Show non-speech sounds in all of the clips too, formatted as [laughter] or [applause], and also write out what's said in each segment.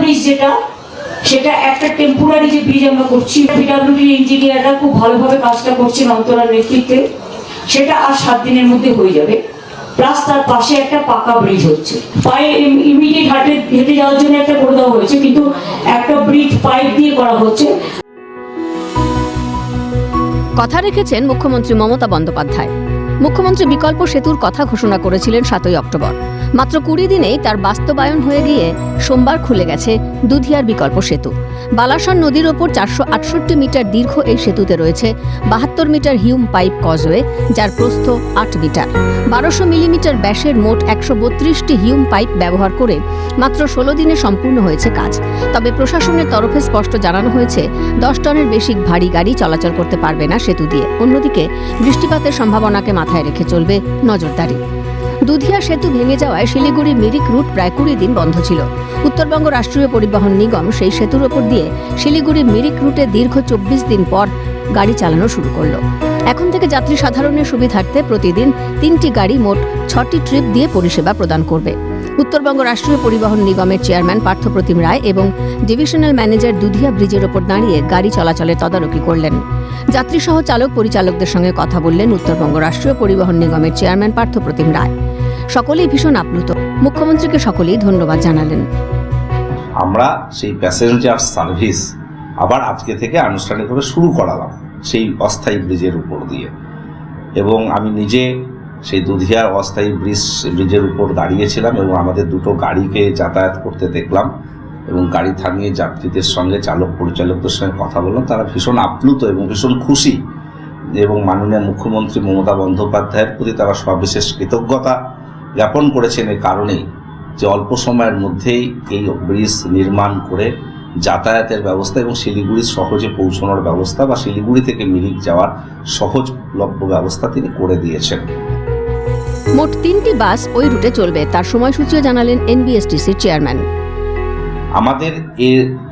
Bridge যেটা, সেটা একটা টেম্পোরারি যে ব্রিজ আমরা করছি পিডাব্লিউডি ইঞ্জিনিয়াররা খুব ভালোভাবে কাজটা করছেন অন্তরার নেতৃত্বে। সেটা আর সাত দিনের মধ্যে হয়ে যাবে। প্লাস তার পাশে একটা পাকা ব্রিজ হচ্ছে। পায়ে ইমিডিয়েট হাটে, হেঁটে যাওয়ার জন্য একটা করে দেওয়া হয়েছে, কিন্তু একটা ব্রিজ পাইপ দিয়ে করা হচ্ছে। কথা রেখেছেন মুখ্যমন্ত্রী মমতা বন্দ্যোপাধ্যায়। মুখ্যমন্ত্রী বিকল্প সেতুর কথা ঘোষণা করেছিলেন সাতই অক্টোবর। মাত্র কুড়ি দিনেই তার বাস্তবায়ন হয়ে গিয়ে সোমবার খুলে গেছে দুধিয়ার বিকল্প সেতু। বালাসন নদীর ওপর চারশো আটষট্টি মিটার দীর্ঘ এই সেতুতে রয়েছে বাহাত্তর মিটার হিউম পাইপ কজওয়ে, যার প্রস্থ আট মিটার। বারোশো মিলিমিটার ব্যাসের মোট একশো বত্রিশটি হিউম পাইপ ব্যবহার করে মাত্র ষোলো দিনে সম্পূর্ণ হয়েছে কাজ। তবে প্রশাসনের তরফে স্পষ্ট জানানো হয়েছে, দশ টনের বেশি ভারী গাড়ি চলাচল করতে পারবে না সেতু দিয়ে। অন্যদিকে বৃষ্টিপাতের সম্ভাবনাকে মাথায় রেখে চলবে নজরদারি। দুধিয়া সেতু ভেঙে যাওয়ায় শিলিগুড়ি মিরিক রুট প্রায় কুড়ি দিন বন্ধ ছিল। উত্তরবঙ্গ রাষ্ট্রীয় পরিবহন নিগম সেই সেতুর ওপর দিয়ে শিলিগুড়ি মিরিক রুটে দীর্ঘ চব্বিশ দিন পর গাড়ি চালানো শুরু করল। এখন থেকে যাত্রী সাধারণের সুবিধার্থে প্রতিদিন তিনটি গাড়ি মোট ছটি ট্রিপ দিয়ে পরিষেবা প্রদান করবে। উত্তরবঙ্গ রাষ্ট্রীয় পরিবহন নিগমের চেয়ারম্যান পার্থপ্রতিম রায় এবং ডিভিশনাল ম্যানেজার দুধিয়া ব্রিজের ওপর দাঁড়িয়ে গাড়ি চলাচলের তদারকি করলেন। যাত্রীসহ চালক পরিচালকদের সঙ্গে কথা বললেন উত্তরবঙ্গ রাষ্ট্রীয় পরিবহন নিগমের চেয়ারম্যান পার্থপ্রতিম রায়। সকলেই ভীষণ আপ্লুত। মুখ্যমন্ত্রীকে সকলেই ধন্যবাদ জানালেন। আমরা সেই প্যাসেঞ্জার সার্ভিস আবার আজকে থেকে আনুষ্ঠানিকভাবে শুরু করালাম সেই অস্থায়ী ব্রিজের উপর দিয়ে। এবং আমি নিজে সেই দুধিয়ার অস্থায়ী ব্রিজ, ব্রিজের উপর দাঁড়িয়েছিলাম এবং আমাদের দুটো গাড়িকে যাতায়াত করতে দেখলাম এবং গাড়ি থামিয়ে যাত্রীদের সঙ্গে চালক পরিচালকদের সঙ্গে কথা বললাম। তারা ভীষণ আপ্লুত এবং ভীষণ খুশি এবং মাননীয় মুখ্যমন্ত্রী মমতা বন্দ্যোপাধ্যায়ের প্রতি তারা সবিশেষ কৃতজ্ঞতা জ্ঞাপন করেছেন এই কারণেই যে অল্প সময়ের মধ্যেই এই ব্রিজ নির্মাণ করে যাতায়াতের ব্যবস্থা এবং শিলিগুড়ি সহজে পৌঁছানোর ব্যবস্থা বা শিলিগুড়ি থেকে মিরিক যাওয়ার সহজলভ্য ব্যবস্থা তিনি করে দিয়েছেন। মোট তিনটি বাস ওই রুটে চলবে, তার সময়সূচিও জানালেন এনবিএসটিসির চেয়ারম্যান। আমাদের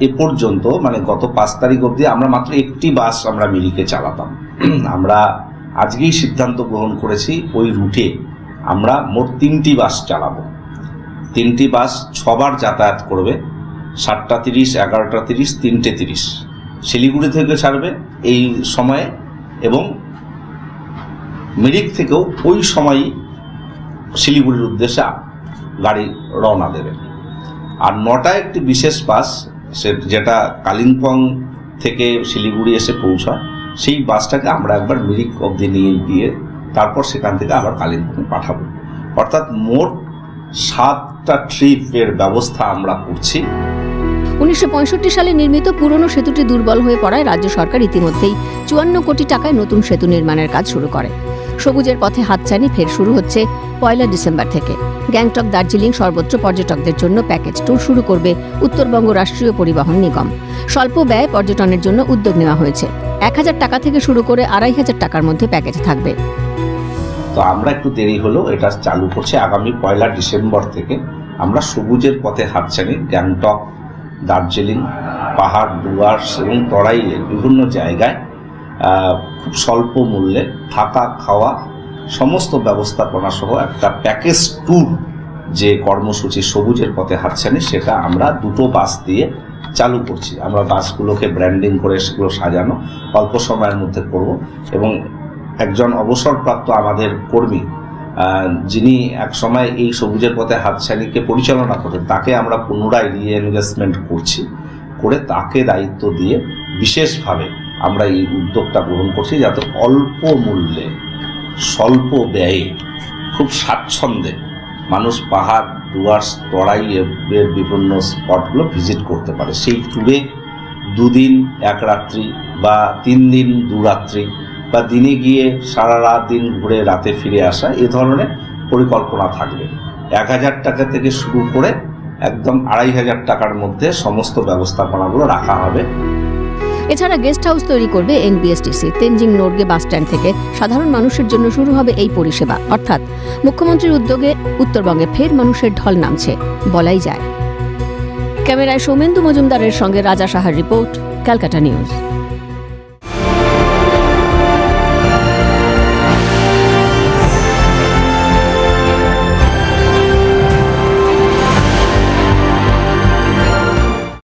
এ পর্যন্ত মানে গত পাঁচ তারিখ অবধি আমরা মাত্র একটি বাস আমরা মিরিকে চালাতাম। [clears throat] আমরা আজকেই সিদ্ধান্ত গ্রহণ করেছি, ওই রুটে আমরা মোট তিনটি বাস চালাবো। তিনটি বাস ছবার যাতায়াত করবে, সাতটা তিরিশ, এগারোটা তিরিশ, তিনটে তিরিশ। শিলিগুড়ি থেকে ছাড়বে এই সময়ে এবং মিরিক থেকেও ওই সময়ই শিলিগুড়ির উদ্দেশ্যে গাড়ি রওনা দেবে। আর নটায় একটি বিশেষ বাস, সে যেটা কালিম্পং থেকে শিলিগুড়ি এসে পৌঁছায়, সেই বাসটাকে আমরা একবার মিরিক অবধি নিয়ে গিয়ে তারপর সেখান থেকে আবার কালিম্পং পাঠাবো। অর্থাৎ মোট সাতটা ট্রিপের ব্যবস্থা আমরা করছি। উনিশশো পঁয়ষট্টি সালে নির্মিত পুরনো সেতুটি দুর্বল হয়ে পড়ায় রাজ্য সরকার ইতিমধ্যেই চুয়ান্ন কোটি টাকায় নতুন সেতু নির্মাণের কাজ শুরু করে। সবুজের পথে হাতছানি ফের শুরু হচ্ছে পয়লা ডিসেম্বর থেকে। গ্যাংটক দার্জিলিং সর্বত্র পর্যটকদের জন্য প্যাকেজ ট্যুর শুরু করবে উত্তরবঙ্গ রাষ্ট্রীয় পরিবহন নিগম। স্বল্প ব্যয় পর্যটনের জন্য উদ্যোগ নেওয়া হয়েছে। এক হাজার টাকা থেকে শুরু করে আড়াই হাজার টাকার মধ্যে প্যাকেজ থাকবে। তো আমরা একটু দেরি হলো, এটা চালু করছে আগামী পয়লা ডিসেম্বর থেকে। আমরা সবুজের পথে হাঁটছানি গ্যাংটক, দার্জিলিং, পাহাড় ডুয়ার্স এবং তরাইয়ের বিভিন্ন জায়গায় খুব স্বল্প মূল্যে থাকা, খাওয়া, সমস্ত ব্যবস্থাপনা সহ একটা প্যাকেজ ট্যুর যে কর্মসূচি সবুজের পথে হাঁটছানি, সেটা আমরা দুটো বাস দিয়ে চালু করছি। আমরা বাসগুলোকে ব্র্যান্ডিং করে সেগুলো সাজানো, অল্প সময়ের মধ্যে করব এবং একজন অবসরপ্রাপ্ত আমাদের কর্মী যিনি এক সময় এই সবুজের পথে হাতছানিকে পরিচালনা করেন তাকে আমরা পুনরায় রিএনভেস্টমেন্ট করছি, করে তাকে দায়িত্ব দিয়ে বিশেষভাবে আমরা এই উদ্যোগটা গ্রহণ করছি যাতে অল্প মূল্যে, স্বল্প ব্যয়ে, খুব স্বাচ্ছন্দ্যে মানুষ পাহাড় ডুয়ার্স তরাই এর বিভিন্ন স্পটগুলো ভিজিট করতে পারে। সেই ট্যুরে দুদিন, এক রাত্রি বা তিন দিন, দু রাত্রি বা দিনে গিয়ে সারা রাত দিন ঘুরে রাতে ফিরে আসা, এ ধরনের পরিকল্পনা থাকবে। এক হাজার টাকা থেকে শুরু করে একদম আড়াই হাজার টাকার মধ্যে সমস্ত ব্যবস্থাপনাগুলো রাখা হবে। এছাড়া গেস্ট হাউস তৈরি করবে NBSTC. Tenzing Norgay bus stand থেকে সাধারণ মানুষের জন্য শুরু হবে এই পরিষেবা। অর্থাৎ মুখ্যমন্ত্রীর উদ্যোগে উত্তরবঙ্গে ফের মানুষের ঢল নামছে। বলাই যায়। ক্যামেরায় সৌমেন্দু মজুমদারের সঙ্গে রাজা সাহার রিপোর্ট, ক্যালকাটা নিউজ।